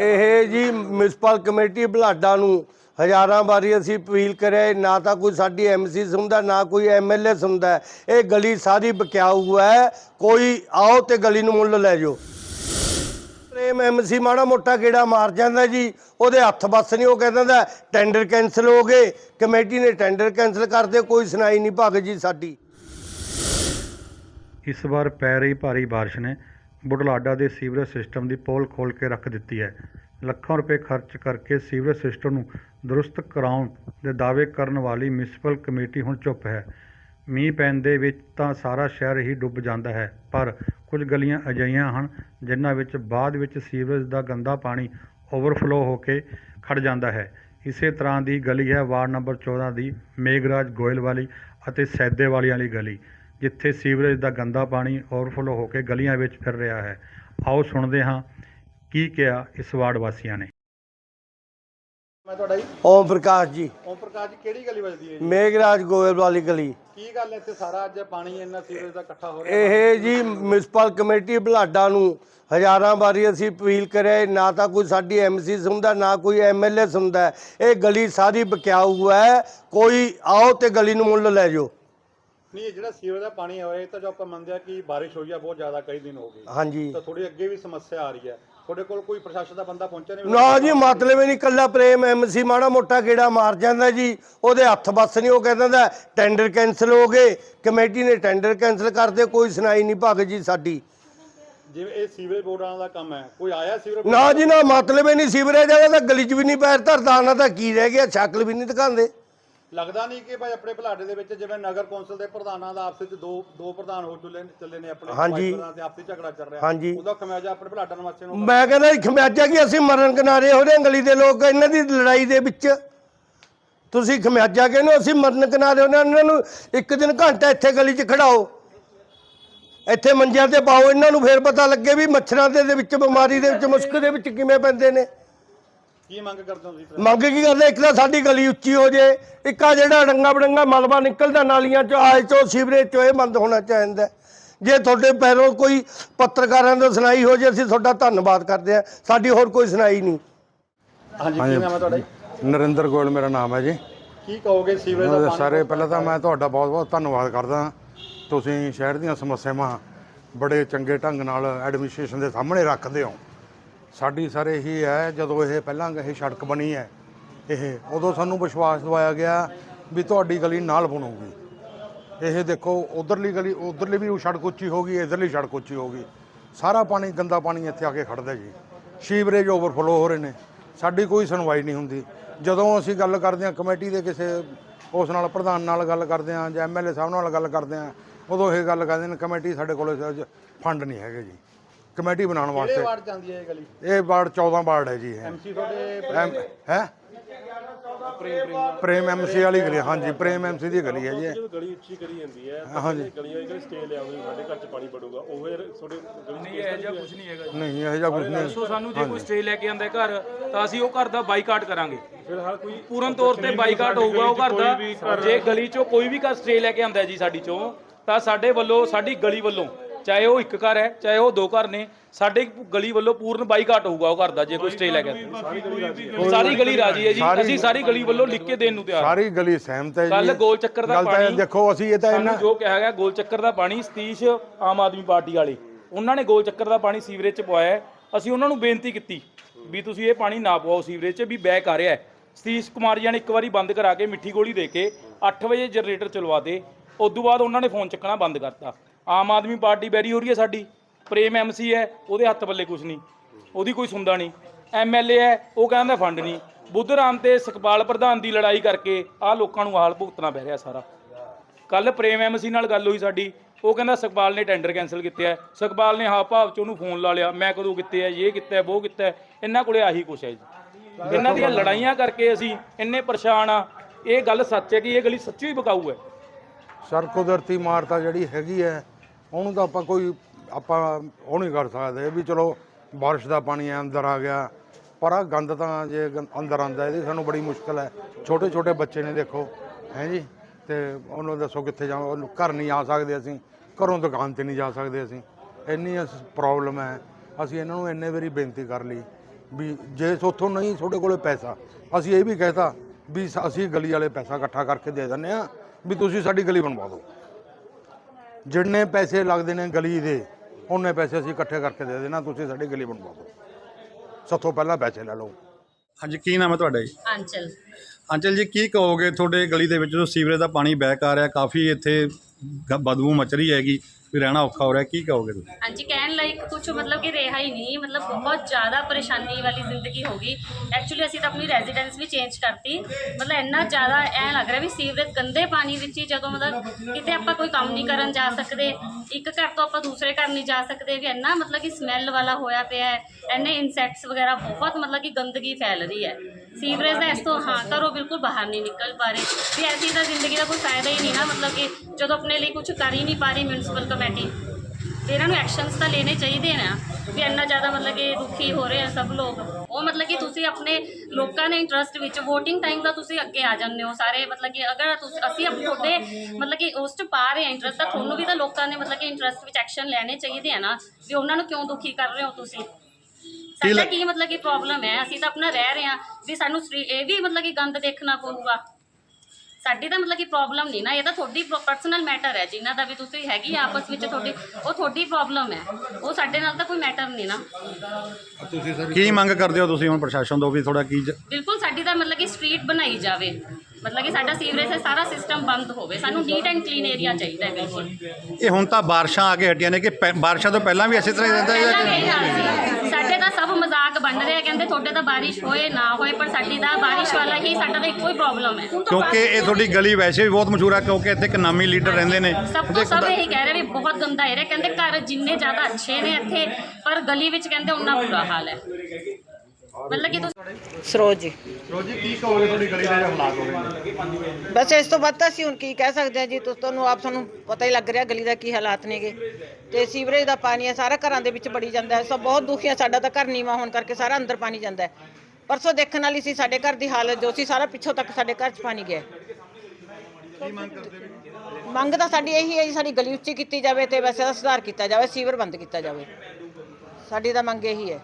ਇਹ ਜੀ municipal committee ਬਲਾਡਾ ਨੂੰ ਹਜ਼ਾਰਾਂ ਵਾਰੀ ਅਸੀਂ ਅਪੀਲ ਕਰਿਆ ਨਾ ਤਾਂ ਕੋਈ ਸਾਡੀ ਐਮਸੀ ਸੁਣਦਾ, ਨਾ ਕੋਈ ਐਮਐਲਏ ਸੁਣਦਾ, ਇਹ ਗਲੀ ਸਾਰੀ ਬਕਿਆਊ ਹੈ, ਕੋਈ ਆਓ ਤੇ ਗਲੀ ਨੂੰ ਮੁੱਲ ਲੈ ਜਾਓ। ਪ੍ਰੇਮ ਐਮਸੀ ਮਾੜਾ ਮੋਟਾ ਗੇੜਾ ਮਾਰ ਜਾਂਦਾ ਜੀ, ਉਹਦੇ ਹੱਥ ਬੱਸ ਨਹੀਂ, ਉਹ ਕਹਿੰਦਾ ਦਾ ਟੈਂਡਰ ਕੈਨਸਲ ਹੋ ਗਏ, ਕਮੇਟੀ ਨੇ ਟੈਂਡਰ ਕੈਨਸਲ ਕਰਦੇ ਕੋਈ ਸੁਣਾਈ ਨਹੀਂ ਭਗ ਜੀ ਸਾਡੀ। ਇਸ ਵਾਰ ਪੈ ਰਹੀ ਭਾਰੀ ਬਾਰਿਸ਼ ਨੇ ਬੁਢਲਾਡਾ ਦੇ ਸੀਵਰੇਜ ਸਿਸਟਮ ਦੀ ਪੋਲ ਖੋਲ ਕੇ ਰੱਖ ਦਿੱਤੀ ਹੈ। ਲੱਖਾਂ ਰੁਪਏ ਖਰਚ ਕਰਕੇ ਸੀਵਰੇਜ ਸਿਸਟਮ ਨੂੰ ਦਰੁਸਤ ਕਰਾਉਣ ਦੇ ਦਾਅਵੇ ਕਰਨ ਵਾਲੀ ਮਿਊਨਿਸਪਲ ਕਮੇਟੀ ਹੁਣ ਚੁੱਪ ਹੈ। ਮੀਂਹ ਪੈਣ ਦੇ ਵਿੱਚ ਤਾਂ ਸਾਰਾ ਸ਼ਹਿਰ ਹੀ ਡੁੱਬ ਜਾਂਦਾ ਹੈ, ਪਰ ਕੁਝ ਗਲੀਆਂ ਅਜਿਹੀਆਂ ਹਨ ਜਿਨ੍ਹਾਂ ਵਿੱਚ ਬਾਅਦ ਵਿੱਚ ਸੀਵਰੇਜ ਦਾ ਗੰਦਾ ਪਾਣੀ ਓਵਰਫਲੋ ਹੋ ਕੇ ਖੜ ਜਾਂਦਾ ਹੈ। ਇਸੇ ਤਰ੍ਹਾਂ ਦੀ ਗਲੀ ਹੈ ਵਾਰਡ ਨੰਬਰ 14 ਦੀ ਮੇਘਰਾਜ ਗੋਇਲ ਵਾਲੀ ਅਤੇ ਸੈਦੇ ਵਾਲੀ ਵਾਲੀ ਗਲੀ। ਜਿੱਥੇ ਸੀਵਰੇਜ ਦਾ ਗੰਦਾ ਪਾਣੀ ਓਵਰਫਲੋ ਹੋ ਕੇ ਗਲੀਆਂ ਵਿੱਚ ਫਿਰ ਰਿਹਾ ਹੈ। ਆਓ ਸੁਣਦੇ ਹਾਂ ਕੀ ਕਿਹਾ ਇਸ ਵਾਰਡ ਵਾਸੀਆਂ ਨੇ। ਮੈਂ ਤੁਹਾਡਾ ਜੀ? ਓਮ ਪ੍ਰਕਾਸ਼ ਜੀ। ਓਮ ਪ੍ਰਕਾਸ਼ ਜੀ ਕਿਹੜੀ ਗਲੀ ਵੱਜਦੀ ਹੈ ਜੀ? ਮੇਘਰਾਜ ਗੋਇਲ ਵਾਲੀ ਗਲੀ। ਕੀ ਗੱਲ ਹੈ ਇੱਥੇ ਸਾਰਾ ਅੱਜ ਪਾਣੀ ਇੰਨਾ ਸੀਵਰੇਜ ਦਾ ਇਕੱਠਾ ਹੋ ਰਿਹਾ? ਇਹ ਜੀ ਮਿਊਨਿਸਪਲ ਕਮੇਟੀ ਬਲਾਡਾ ਨੂੰ ਹਜ਼ਾਰਾਂ ਵਾਰੀ ਅਸੀਂ ਅਪੀਲ ਕਰਿਆ ਨਾ ਤਾਂ ਕੋਈ ਸਾਡੀ ਐਮਸੀ ਸੁਣਦਾ ਨਾ ਕੋਈ ਐਮਐਲਏ ਸੁਣਦਾ। ਇਹ ਗਲੀ ਸਾਰੀ ਬਕਿਆਊ ਹੈ। ਕੋਈ ਆਓ ਤੇ ਗਲੀ ਨੂੰ ਮੁੱਲ ਲੈ ਜਾਓ। ਨਹੀਂ ਇਹ ਜਿਹੜਾ ਸੀਵਰੇਜ ਦਾ ਪਾਣੀ ਹੋਇਆ ਇਹ ਤਾਂ ਜੋ ਆਪਾਂ ਮੰਨਦੇ ਆ ਕਿ ਬਾਰਿਸ਼ ਹੋਈ ਆ ਬਹੁਤ ਜ਼ਿਆਦਾ ਕਈ ਦਿਨ ਹੋ ਗਏ। ਹਾਂਜੀ। ਤਾਂ ਥੋੜੀ ਅੱਗੇ ਵੀ ਸਮੱਸਿਆ ਆ ਰਹੀ ਹੈ ਤੁਹਾਡੇ ਕੋਲ ਕੋਈ ਪ੍ਰਸ਼ਾਸਨ ਦਾ ਬੰਦਾ ਪਹੁੰਚਿਆ ਨਹੀਂ? ਨਾ ਜੀ ਮਤਲਬ ਹੀ ਨਹੀਂ ਕੱਲਾ ਪ੍ਰੇਮ ਐਮਸੀ ਮਾੜਾ ਮੋਟਾ ਗੇੜਾ ਮਾਰ ਜਾਂਦਾ ਜੀ। ਉਹਦੇ ਹੱਥ ਬੱਸ ਨਹੀਂ ਉਹ ਕਹਿੰਦਾ ਦਾ ਟੈਂਡਰ ਕੈਨਸਲ ਹੋ ਗਏ। ਕਮੇਟੀ ਨੇ ਟੈਂਡਰ ਕੈਨਸਲ ਕਰਦੇ ਕੋਈ ਸੁਣਾਈ ਨਹੀਂ ਭਗ ਜੀ ਸਾਡੀ। ਜਿਵੇਂ ਇਹ ਸੀਵਰੇਜ ਬੋਰਡਾਂ ਦਾ ਕੰਮ ਹੈ ਕੋਈ ਆਇਆ ਸੀਵਰੇਜ ਨਾ ਜੀ ਨਾ ਮਤਲਬ ਹੀ ਨਹੀਂ ਸੀਵਰੇਜ ਤਾਂ ਗਲੀ 'ਚ ਵੀ ਨਹੀਂ ਪੈਰ ਧਰਦਾ ਨਾ ਤਾਂ ਕੀ ਰਹਿ ਗਿਆ ਸ਼ਕਲ ਵੀ ਨਹੀਂ ਦਿਖਾਉਂਦੇ। ਲੱਗਦਾ ਨਹੀਂ ਕਿ ਭਾਈ ਆਪਣੇ ਭਲਾਡੇ ਦੇ ਵਿੱਚ ਜਿਵੇਂ ਨਗਰ ਕੌਂਸਲ ਦੇ ਪ੍ਰਧਾਨਾਂ ਦਾ ਆਪਸ ਵਿੱਚ ਦੋ ਦੋ ਪ੍ਰਧਾਨ ਹੋ ਚੁੱਲੇ ਚੱਲੇ ਨੇ ਆਪਣੇ ਹਾਂਜੀ। ਪ੍ਰਧਾਨ ਤੇ ਆਪਸੀ ਝਗੜਾ ਚੱਲ ਰਿਹਾ ਹਾਂਜੀ। ਉਹਦਾ ਖਮਿਆਜਾ ਆਪਣੇ ਭਲਾਡਾ ਨਿਵਾਸੀਆਂ ਨੂੰ ਮੈਂ ਕਹਿੰਦਾ ਜੀ ਖਮਿਆਜਾ ਕੀ ਅਸੀਂ ਮਰਨ ਕਿਨਾਰੇ ਹੋ ਰਹੇ ਹਾਂ ਗਲੀ ਦੇ ਲੋਕ ਇਹਨਾਂ ਦੀ ਲੜਾਈ ਦੇ ਵਿੱਚ ਤੁਸੀਂ ਖਮਿਆਜਾ ਕਹਿੰਦੇ ਹੋ ਅਸੀਂ ਮਰਨ ਕਿਨਾਰੇ ਹਾਂ ਇਹਨਾਂ ਨੂੰ ਇੱਕ ਦਿਨ ਘੰਟਾ ਇੱਥੇ ਗਲੀ 'ਚ ਖੜਾਓ ਇੱਥੇ ਮੰਜਿਆਂ ਤੇ ਪਾਓ ਇਹਨਾਂ ਨੂੰ ਫੇਰ ਪਤਾ ਲੱਗੇ ਵੀ ਮੱਛਰਾਂ ਦੇ ਦੇ ਵਿੱਚ ਬਿਮਾਰੀ ਦੇ ਵਿੱਚ ਮੁਸ਼ਕ ਦੇ ਵਿੱਚ ਕਿਵੇਂ ਪੈਂਦੇ ਨੇ ਕੀ ਮੰਗ ਕਰਦੇ ਹੋ ਤੁਸੀਂ ਮੰਗ ਕੀ ਕਰਦੇ? ਇੱਕ ਤਾਂ ਸਾਡੀ ਗਲੀ ਉੱਚੀ ਹੋ ਜੇ ਇੱਕ ਆ ਜਿਹੜਾ ਡੰਗਾ ਬੜੰਗਾ ਮਲਬਾ ਨਿਕਲਦਾ ਨਾਲੀਆਂ ਚੋਂ ਆਏ ਚੋਂ ਸੀਵਰੇਜ ਚੋਂ ਇਹ ਬੰਦ ਹੋਣਾ ਚਾਹੀਦਾ। ਹੈ। ਜੇ ਤੁਹਾਡੇ ਪੈਰੋਂ ਕੋਈ ਪੱਤਰਕਾਰਾਂ ਤੋਂ ਸੁਣਾਈ ਹੋ ਜੇ ਅਸੀਂ ਤੁਹਾਡਾ ਧੰਨਵਾਦ ਕਰਦੇ ਹਾਂ। ਸਾਡੀ ਹੋਰ ਕੋਈ ਸੁਣਾਈ ਨਹੀਂ। ਹਾਂਜੀ ਕੀ ਨਾਮ ਹੈ ਤੁਹਾਡਾ ਜੀ? ਨਰਿੰਦਰ ਗੋਇਲ ਮੇਰਾ ਨਾਮ ਹੈ ਜੀ। ਕੀ ਕਹੋਗੇ ਸੀਵਰੇਜ ਦਾ ਪਾਣੀ ਸਾਰੇ ਪਹਿਲਾਂ ਤਾਂ ਮੈਂ ਤੁਹਾਡਾ ਬਹੁਤ-ਬਹੁਤ ਧੰਨਵਾਦ ਕਰਦਾ ਤੁਸੀਂ ਸ਼ਹਿਰ ਦੀਆਂ ਸਮੱਸਿਆਵਾਂ ਬੜੇ ਚੰਗੇ ਢੰਗ ਨਾਲ ਐਡਮਿਨਿਸਟ੍ਰੇਸ਼ਨ ਦੇ ਸਾਹਮਣੇ ਰੱਖਦੇ ਹੋ। ਸਾਡੀ ਸਰ ਇਹੀ ਹੈ, ਜਦੋਂ ਇਹ ਪਹਿਲਾਂ ਇਹ ਸੜਕ ਬਣੀ ਹੈ, ਇਹ ਉਦੋਂ ਸਾਨੂੰ ਵਿਸ਼ਵਾਸ ਦਿਵਾਇਆ ਗਿਆ ਵੀ ਤੁਹਾਡੀ ਗਲੀ ਨਾਲ ਬਣੂਗੀ। ਇਹ ਦੇਖੋ, ਉਧਰਲੀ ਗਲੀ, ਉਧਰਲੀ ਵੀ ਸੜਕ ਉੱਚੀ ਹੋ ਗਈ, ਇਧਰਲੀ ਸੜਕ ਉੱਚੀ ਹੋ ਗਈ। ਸਾਰਾ ਪਾਣੀ, ਗੰਦਾ ਪਾਣੀ ਇੱਥੇ ਆ ਕੇ ਖੜਦਾ ਜੀ। ਸੀਵਰੇਜ ਓਵਰਫਲੋ ਹੋ ਰਹੇ ਨੇ। ਸਾਡੀ ਕੋਈ ਸੁਣਵਾਈ ਨਹੀਂ ਹੁੰਦੀ। ਜਦੋਂ ਅਸੀਂ ਗੱਲ ਕਰਦੇ ਹਾਂ ਕਮੇਟੀ ਦੇ ਕਿਸੇ, ਉਸ ਨਾਲ, ਪ੍ਰਧਾਨ ਨਾਲ ਗੱਲ ਕਰਦੇ ਹਾਂ ਜਾਂ ਐਮਐਲਏ ਸਾਹਿਬ ਨਾਲ ਗੱਲ ਕਰਦੇ ਹਾਂ, ਉਦੋਂ ਇਹ ਗੱਲ ਕਰਦੇ ਨੇ, ਕਮੇਟੀ ਸਾਡੇ ਕੋਲ ਫੰਡ ਨਹੀਂ ਹੈਗੇ ਜੀ। ਕਮੇਟੀ ਬਣਾਉਣ ਕਿਹੜੇ ਵਾਸਤੇ। ਵਾਰਡ ਚ ਆਉਂਦੀ ਹੈ ਇਹ ਗਲੀ? ਇਹ ਵਾਰਡ 14 ਵਾਰਡ ਹੈ ਜੀ ਇਹ। ਐਮਸੀ ਤੁਹਾਡੇ ਹੈ? ਪ੍ਰੇਮ ਐਮਸੀ ਵਾਲੀ। ਗਲੀ ਹਾਂਜੀ ਪ੍ਰੇਮ ਐਮਸੀ ਦੀ ਗਲੀ ਹੈ ਜੀ ਇਹ। ਜਦੋਂ ਗਲੀ ਉੱਚੀ ਕਰੀ ਜਾਂਦੀ ਹੈ ਤਾਂ ਹਾਂਜੀ। ਗਲੀਆਂ ਜਿਹੜੇ ਸਟੇ ਲਿਆਉਂਦੇ ਸਾਡੇ ਘਰ ਚ ਪਾਣੀ ਵੜੂਗਾ। ਉਹ ਫਿਰ ਤੁਹਾਡੇ ਗਲੀ ਨਹੀਂ ਇਹ ਜਿਹਾ ਕੁਝ ਨਹੀਂ ਹੈਗਾ ਜੀ। ਨਹੀਂ ਇਹ ਜਿਹਾ ਕੁਝ ਨਹੀਂ। ਸੋ ਸਾਨੂੰ ਜੇ ਕੋਈ ਸਟੇ ਲੈ ਕੇ ਆਂਦਾ ਹੈ ਘਰ ਤਾਂ ਅਸੀਂ ਉਹ ਘਰ ਦਾ ਬਾਈਕਾਟ ਕਰਾਂਗੇ। ਫਿਰ ਹਰ ਕੋਈ ਪੂਰਨ ਤੌਰ ਤੇ ਬਾਈਕਾਟ ਹੋਊਗਾ ਉਹ ਘਰ ਦਾ। ਜੇ ਗਲੀ ਚੋਂ ਕੋਈ ਵੀ ਘਰ ਸਟੇ ਲੈ ਕੇ ਆਂਦਾ ਜੀ ਸਾਡੀ ਚੋਂ ਤਾਂ ਸਾਡੇ ਵੱਲੋਂ ਸਾਡੀ ਗਲੀ ਵੱਲੋਂ ਚਾਹੇ ਉਹ ਇੱਕ ਘਰ ਹੈ ਚਾਹੇ ਉਹ ਦੋ ਘਰ ਨੇ ਸਾਡੇ ਗਲੀ ਵੱਲੋਂ ਪੂਰਨ ਬਾਈਕਾਟ ਹੋਊਗਾ ਉਹ ਘਰ ਦਾ ਜੇ ਕੋਈ ਸਟੇ ਲੈ ਕੇ ਸਾਰੀ ਗਲੀ ਰਾਜੀ ਹੈ। ਜੀ। ਅਸੀਂ ਸਾਰੀ ਗਲੀ ਵੱਲੋਂ ਲਿਖ ਕੇ ਦੇਣ ਨੂੰ ਤਿਆਰ ਹਾਂ। ਸਾਰੀ ਗਲੀ ਸਹਿਮਤ ਹੈ ਜੀ। ਕੱਲ ਗੋਲ ਚੱਕਰ ਦਾ ਪਾਣੀ ਦੇਖੋ ਅਸੀਂ ਇਹ ਤਾਂ ਇਹਨਾਂ ਜੋ ਕਿਹਾ ਗਿਆ ਗੋਲ ਚੱਕਰ ਦਾ ਪਾਣੀ ਸਤੀਸ਼ ਆਮ ਆਦਮੀ ਪਾਰਟੀ ਵਾਲੇ। ਉਹਨਾਂ ਨੇ ਗੋਲ ਚੱਕਰ ਦਾ ਪਾਣੀ ਸੀਵਰੇਜ 'ਚ ਪਵਾਇਆ। ਅਸੀਂ ਉਹਨਾਂ ਨੂੰ ਬੇਨਤੀ ਕੀਤੀ ਵੀ ਤੁਸੀਂ ਇਹ ਪਾਣੀ ਨਾ ਪਵਾਓ ਸੀਵਰੇਜ 'ਚ ਵੀ ਬੈਕ ਆ ਰਿਹਾ ਹੈ। ਸਤੀਸ਼ ਕੁਮਾਰੀਆ ਨੇ ਇੱਕ ਵਾਰੀ ਬੰਦ ਕਰਾ ਕੇ ਮਿੱਠੀ ਗੋਲੀ ਦੇ ਕੇ 8 ਵਜੇ ਜਨਰੇਟਰ ਚਲਵਾ ਦੇ। ਉਸ ਤੋਂ ਬਾਅਦ ਉਹਨਾਂ ਨੇ ਫੋਨ ਚੱਕਣਾ ਬੰਦ ਕਰਤਾ। ਆਮ ਆਦਮੀ ਪਾਰਟੀ ਬੈਰੀ ਹੋ ਰਹੀ ਹੈ ਸਾਡੀ, ਪ੍ਰੇਮ ਐਮਸੀ ਹੈ, ਉਹਦੇ ਹੱਥ ਪੱਲੇ ਕੁਝ ਨਹੀਂ, ਉਹਦੀ ਕੋਈ ਸੁਣਦਾ ਨਹੀਂ ਐਮਐਲਏ ਹੈ, ਉਹ ਕਹਿੰਦਾ ਫੰਡ ਨਹੀਂ ਬੁੱਧ ਰਾਮ ਤੇ ਸੁਖਪਾਲ ਪ੍ਰਧਾਨ ਦੀ ਲੜਾਈ ਕਰਕੇ ਆਹ ਲੋਕਾਂ ਨੂੰ ਹਾਲ ਭੁਗਤਣਾ ਪੈ ਰਿਹਾ ਸਾਰਾ। ਕੱਲ ਪ੍ਰੇਮ ਐਮਸੀ ਨਾਲ ਗੱਲ ਹੋਈ ਸਾਡੀ, ਉਹ ਕਹਿੰਦਾ ਸਕਪਾਲ ਨੇ ਟੈਂਡਰ ਕੈਨਸਲ ਕੀਤੇ ਹੈ ਸੁਖਪਾਲ ਨੇ ਹਾਂ ਭਾਵ ਚ ਉਹਨੂੰ ਫੋਨ ਲਾ ਲਿਆ, ਮੈਂ ਕਦੋਂ ਕੀਤੇ ਹੈ ਇਹ ਕੀਤਾ ਹੈ ਉਹ ਕੀਤਾ ਹੈ ਇਹਨਾਂ ਕੋਲੇ ਆਹੀ ਕੁਛ ਹੈ ਜੀ। ਇਹਨਾਂ ਦੀਆਂ ਲੜਾਈਆਂ ਕਰਕੇ ਅਸੀਂ ਇੰਨੇ ਪਰੇਸ਼ਾਨ ਆ, ਇਹ ਗੱਲ ਸੱਚ ਹੈ ਕਿ ਇਹ ਗਲੀ ਸੱਚੀ ਹੀ ਬਕਾਊ ਹੈ। ਸਰ ਕੁਦਰਤੀ ਮਾਰਤਾ ਜਿਹੜੀ ਹੈਗੀ ਹੈ ਉਹਨੂੰ ਤਾਂ ਆਪਾਂ ਕੋਈ, ਆਪਾਂ ਉਹ ਨਹੀਂ ਕਰ ਸਕਦੇ। ਵੀ ਚਲੋ, ਬਾਰਿਸ਼ ਦਾ ਪਾਣੀ ਐ ਅੰਦਰ ਆ ਗਿਆ। ਪਰ ਆ ਗੰਦ ਤਾਂ ਜੇ ਗੰ- ਅੰਦਰ ਆਂਦਾ ਇਹਦੀ ਸਾਨੂੰ ਬੜੀ ਮੁਸ਼ਕਲ ਹੈ। ਛੋਟੇ ਛੋਟੇ ਬੱਚੇ ਨੇ ਦੇਖੋ, ਹੈ ਜੀ? ਤੇ ਉਹਨੂੰ ਦੱਸੋ ਕਿੱਥੇ ਜਾਵਾਂ, ਉਹਨੂੰ ਘਰ ਨਹੀਂ ਆ ਸਕਦੇ ਅਸੀਂ। ਘਰੋਂ ਦੁਕਾਨ ਤੇ ਨਹੀਂ ਜਾ ਸਕਦੇ ਅਸੀਂ। ਇੰਨੀ ਪ੍ਰੋਬਲਮ ਹੈ। ਅਸੀਂ ਇਹਨਾਂ ਨੂੰ ਇੰਨੇ ਵਾਰੀ ਬੇਨਤੀ ਕਰ ਲਈ ਵੀ ਜੇ ਸੋਥੋਂ ਨਹੀਂ ਤੁਹਾਡੇ ਕੋਲੇ ਪੈਸਾ, ਅਸੀਂ ਇਹ ਵੀ ਕਹਿਤਾ ਵੀ ਸ- ਅਸੀਂ ਗਲੀ ਵਾਲੇ ਪੈਸਾ ਇਕੱਠਾ ਕਰਕੇ ਦੇ ਦਿੰਦੇ ਆ ਵੀ ਤੁਸੀਂ ਸਾਡੀ ਗਲੀ ਬਣਵਾ ਦਿਓ। ਜਿੰਨੇ ਪੈਸੇ ਲੱਗਦੇ ਨੇ ਗਲੀ ਦੇ ਉਹਨੇ ਪੈਸੇ ਅਸੀਂ ਇਕੱਠੇ ਕਰਕੇ ਦੇ ਦੇਣਾ ਤੁਸੀਂ ਸਾਡੀ ਗਲੀ ਬਣਵਾ ਦਿਓ। ਸੱਥੋਂ ਪਹਿਲਾਂ ਪੈਸੇ ਲੈ ਲਓ। ਹਾਂਜੀ ਕੀ ਨਾਮ ਹੈ ਤੁਹਾਡਾ ਜੀ? ਆਂਚਲ ਅੰਚਲ ਜੀ ਕੀ ਕਹੋਗੇ ਤੁਹਾਡੇ ਗਲੀ ਦੇ ਵਿੱਚ ਜੋ ਸੀਵਰੇਜ ਦਾ ਪਾਣੀ ਬੈਕ ਆ ਰਿਹਾ ਕਾਫੀ ਇੱਥੇ ਗ- ਬਦਬੂ ਮਚ ਰਹੀ ਹੈਗੀ ਵੀ ਰਹਿਣਾ ਔਖਾ ਹੋ ਰਿਹਾ, ਕੀ ਕਹੋਗੇ ਤੁਸੀਂ? ਹਾਂਜੀ, ਕਹਿਣ ਲਾਇਕ ਕੁਝ ਮਤਲਬ ਕਿ ਰਿਹਾ ਹੀ ਨਹੀਂ, ਮਤਲਬ ਬਹੁਤ ਜ਼ਿਆਦਾ ਪਰੇਸ਼ਾਨੀ ਵਾਲੀ ਜ਼ਿੰਦਗੀ ਹੋ ਗਈ। ਐਕਚੁਅਲੀ ਅਸੀਂ ਤਾਂ ਆਪਣੀ ਰੈਜ਼ੀਡੈਂਸ ਵੀ ਚੇਂਜ ਕਰਤੀ। ਮਤਲਬ ਇੰਨਾ ਜ਼ਿਆਦਾ ਐ ਲੱਗ ਰਿਹਾ ਵੀ ਸੀਵਰੇਜ ਗੰਦੇ ਪਾਣੀ ਵਿੱਚ ਹੀ ਜਦੋਂ ਮਤਲਬ ਕਿਤੇ ਆਪਾਂ ਕੋਈ ਕੰਮ ਨਹੀਂ ਕਰਨ ਜਾ ਸਕਦੇ, ਇੱਕ ਘਰ ਤੋਂ ਆਪਾਂ ਦੂਸਰੇ ਘਰ ਨਹੀਂ ਜਾ ਸਕਦੇ, ਵੀ ਇੰਨਾ ਮਤਲਬ ਕਿ ਸਮੈਲ ਵਾਲਾ ਹੋਇਆ ਪਿਆ ਹੈ, ਇੰਨੇ ਇਨਸੈਕਟਸ ਵਗੈਰਾ ਬਹੁਤ ਮਤਲਬ ਕਿ ਗੰਦਗੀ ਫੈਲ ਰਹੀ ਹੈ। ਸੀਵਰੇਜ ਦਾ ਇਸ ਤੋਂ, ਹਾਂ, ਘਰੋਂ ਬਿਲਕੁਲ ਬਾਹਰ ਨਹੀਂ ਨਿਕਲ ਪਾ ਰਹੇ। ਵੀ ਐਸੀ ਤਾਂ ਜ਼ਿੰਦਗੀ ਦਾ ਕੋਈ ਫਾਇਦਾ ਹੀ ਨਹੀਂ ਨਾ, ਮਤਲਬ ਕਿ ਜਦੋਂ ਆਪਣੇ ਲਈ ਕੁਝ ਕਰ ਹੀ ਨਹੀਂ ਪਾ ਰਹੀ ਮਿਊਨਿਸਪਲ ਕਮੇਟੀ ਤੇ ਇਹਨਾਂ ਨੂੰ ਐਕਸ਼ਨਸ ਤਾਂ ਲੈਣੇ ਚਾਹੀਦੇ ਨੇ ਵੀ ਇੰਨਾ ਜ਼ਿਆਦਾ ਮਤਲਬ ਕਿ ਦੁਖੀ ਹੋ ਰਹੇ ਆ ਸਭ ਲੋਕ। ਉਹ ਮਤਲਬ ਕਿ ਤੁਸੀਂ ਆਪਣੇ ਲੋਕਾਂ ਦੇ ਇੰਟਰਸਟ ਵਿੱਚ VOTING ਟਾਈਮ ਦਾ ਤੁਸੀਂ ਅੱਗੇ ਆ ਜਾਂਦੇ ਹੋ ਸਾਰੇ, ਮਤਲਬ ਕਿ ਅਗਰ ਤੁਸੀਂ, ਅਸੀਂ ਆਪਣੇ ਤੁਹਾਡੇ ਮਤਲਬ ਕਿ ਉਸ 'ਚ ਪਾ ਰਹੇ ਆ ਇੰਟਰਸਟ ਤਾਂ ਤੁਹਾਨੂੰ ਵੀ ਤਾਂ ਲੋਕਾਂ ਨੇ ਮਤਲਬ ਕਿ ਇੰਟਰਸਟ ਵਿੱਚ ਐਕਸ਼ਨ ਲੈਣੇ ਚਾਹੀਦੇ ਆ ਨਾ। ਵੀ ਉਹਨਾਂ ਨੂੰ ਕਿਉਂ ਦੁਖੀ ਕਰ ਰਹੇ ਹੋ ਤੁਸੀਂ? ਸਾਡਾ ਲੱਗ- ਕੀ ਮਤਲਬ ਕਿ ਪ੍ਰੋਬਲਮ ਹੈ? ਅਸੀਂ ਤਾਂ ਆਪਣਾ ਰਹਿ ਰਹੇ ਹਾਂ ਵੀ ਸਾਨੂੰ ਇਹ ਵੀ ਮਤਲਬ ਕਿ ਗੰਦ ਦੇਖਣਾ ਪਊਗਾ। ਸਾਡੀ ਤਾਂ ਮਤਲਬ ਕਿ ਪ੍ਰੋਬਲਮ ਨਹੀਂ ਨਾ ਇਹ ਤਾਂ ਤੁਹਾਡੀ ਪਰਸਨਲ ਮੈਟਰ ਹੈ ਜਿਨ੍ਹਾਂ ਦਾ ਵੀ ਤੁਸੀਂ ਹੈਗੀ ਆ ਆਪਸ ਵਿੱਚ ਤੁਹਾਡੀ ਉਹ ਤੁਹਾਡੀ ਪ੍ਰੋਬਲਮ ਹੈ। ਉਹ ਸਾਡੇ ਨਾਲ ਤਾਂ ਕੋਈ ਮੈਟਰ ਨਹੀਂ ਨਾ। ਕੀ ਮੰਗ ਕਰਦੇ ਹੋ ਤੁਸੀਂ ਹੁਣ ਪ੍ਰਸ਼ਾਸਨ ਤੋਂ ਵੀ ਥੋੜਾ ਕੀ ਜ- ਬਿਲਕੁਲ ਸਾਡੀ ਤਾਂ ਮਤਲਬ ਕਿ ਸਟਰੀਟ ਬਣਾਈ ਜਾਵੇ। ਮਤਲਬ ਕਿ ਸਾਡਾ ਸੀਵਰੇਜ ਦਾ ਸਾਰਾ ਸਿਸਟਮ ਬੰਦ ਹੋਵੇ। ਸਾਨੂੰ ਨੀਟ ਐਂਡ ਕਲੀਨ ਏਰੀਆ ਚਾਹੀਦਾ ਹੈ ਬਿਲਕੁਲ। ਇਹ ਹੁਣ ਤਾਂ ਬਾਰਿਸ਼ਾਂ ਆ ਕੇ ਹਟੀਆਂ ਨੇ ਕਿ ਪਹਿ- ਬਾਰਿਸ਼ਾਂ ਤੋਂ ਪਹਿਲਾਂ ਵੀ ਇਸੇ ਤਰ੍ਹਾਂ ਹੀ ਰਹਿੰਦਾ ਹੈ ਪਹਿਲਾਂ ਇਹ ਹਾਲ ਸੀ। ਸਭ ਮਜ਼ਾਕ ਬਣ ਰਹੇ ਕਹਿੰਦੇ ਤੁਹਾਡੇ ਤਾਂ ਬਾਰਿਸ਼ ਹੋਏ ਨਾ ਹੋਏ ਪਰ ਸਾਡੀ ਤਾਂ ਬਾਰਿਸ਼ ਵਾਲਾ ਹੀ ਸਾਡਾ ਤਾਂ ਇੱਕੋ ਹੀ ਪ੍ਰੋਬਲਮ ਹੈ। ਕਿਉਂਕਿ ਇਹ ਤੁਹਾਡੀ ਗਲੀ ਵੈਸੇ ਵੀ ਬਹੁਤ ਮਸ਼ਹੂਰ ਹੈ ਕਿਉਂਕਿ ਇੱਥੇ ਇੱਕ ਨਾਮੀ ਲੀਡਰ ਰਹਿੰਦੇ ਨੇ। ਸਭ ਤੋਂ ਸਭ ਇਹੀ ਕਹਿ ਰਹੇ ਵੀ ਬਹੁਤ ਗੰਦਾ ਏਰੀਆ ਕਹਿੰਦੇ ਘਰ ਜਿੰਨੇ ਜ਼ਿਆਦਾ ਅੱਛੇ ਨੇ ਇੱਥੇ ਪਰ ਗਲੀ ਵਿੱਚ ਕਹਿੰਦੇ ਉਨਾ ਬੁਰਾ ਹਾਲ ਹੈ। ਮਤਲਬ ਕਿ ਤੁਸੀਂ ਸਰੋਜ ਜੀ। ਰੋਜੀ ਕੀ ਕਹੋਗੇ ਤੁਹਾਡੀ ਗਲੀ ਦੇ ਹਾਲਾਤ ਹੋ ਰਹੇ ਨੇ? ਬਸ ਇਸ ਤੋਂ ਵੱਧ ਤਾਂ ਅਸੀਂ ਹੁਣ ਕੀ ਕਹਿ ਸਕਦੇ ਹਾਂ ਜੀ ਤੁਸ ਤੁਹਾਨੂੰ ਆਪ ਤੁਹਾਨੂੰ ਪਤਾ ਹੀ ਲੱਗ ਰਿਹਾ ਗਲੀ ਦਾ ਕੀ ਹਾਲਾਤ ਨੇਗੇ। ਤੇ ਸੀਵਰੇਜ ਦਾ ਪਾਣੀ ਹੈ ਸਾਰਾ ਘਰਾਂ ਦੇ ਵਿੱਚ ਬੜੀ ਜਾਂਦਾ ਹੈ ਸਭ ਬਹੁਤ ਦੁਖੀ ਹੈ ਸਾਡਾ ਤਾਂ ਘਰ ਨੀਵਾ ਹੋਣ ਕਰਕੇ ਸਾਰਾ ਅੰਦਰ ਪਾਣੀ ਜਾਂਦਾ ਹੈ। ਪਰਸੋਂ ਦੇਖਣ ਵਾਲੀ ਸੀ ਸਾਡੇ ਘਰ ਦੀ ਹਾਲਤ ਜੋ ਸੀ ਸਾਰਾ ਪਿੱਛੋਂ ਤੱਕ ਸਾਡੇ ਘਰ 'ਚ ਪਾਣੀ ਗਿਆ। ਮੰਗ ਤਾਂ ਸਾਡੀ ਇਹੀ ਹੈ ਜੀ ਸਾਡੀ ਗਲੀ ਉੱਚੀ ਕੀਤੀ ਜਾਵੇ ਤੇ ਵੈਸੇ ਦਾ ਸੁਧਾਰ ਕੀਤਾ ਜਾਵੇ ਸੀਵਰ ਬੰਦ ਕੀਤਾ ਜਾਵੇ। ਸਾਡੀ ਤਾਂ ਮੰਗ ਇਹੀ ਹੈ।